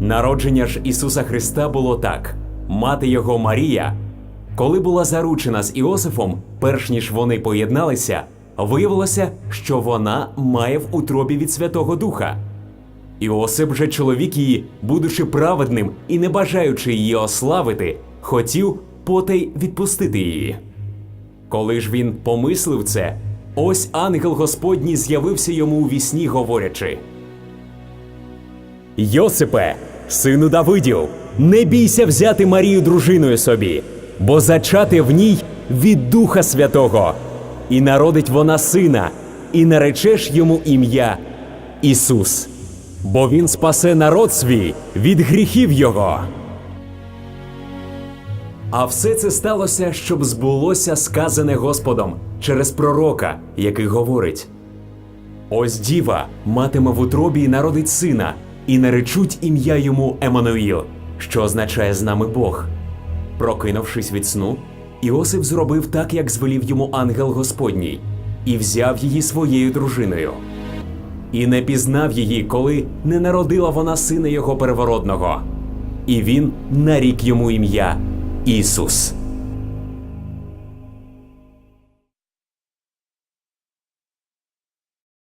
Народження ж Ісуса Христа було так: мати його Марія, коли була заручена з Іосифом, перш ніж вони поєдналися, виявилося, що вона має в утробі від Святого Духа. Іосип же чоловік її, будучи праведним і не бажаючи її ославити, хотів потай відпустити її. Коли ж він помислив це, ось ангел Господній з'явився йому у вісні, говорячи: Йосипе, сину Давидів, не бійся взяти Марію дружиною собі, бо зачати в ній від Духа Святого, і народить вона сина, і наречеш йому ім'я Ісус, бо він спасе народ свій від гріхів його. А все це сталося, щоб збулося сказане Господом через пророка, який говорить: Ось діва матиме в утробі і народить сина, і наречуть ім'я йому Еммануїл, що означає з нами Бог. Прокинувшись від сну, Іосиф зробив так, як звелів йому ангел Господній, і взяв її своєю дружиною. І не пізнав її, коли не народила вона сина його первородного. І він нарік йому ім'я Ісус.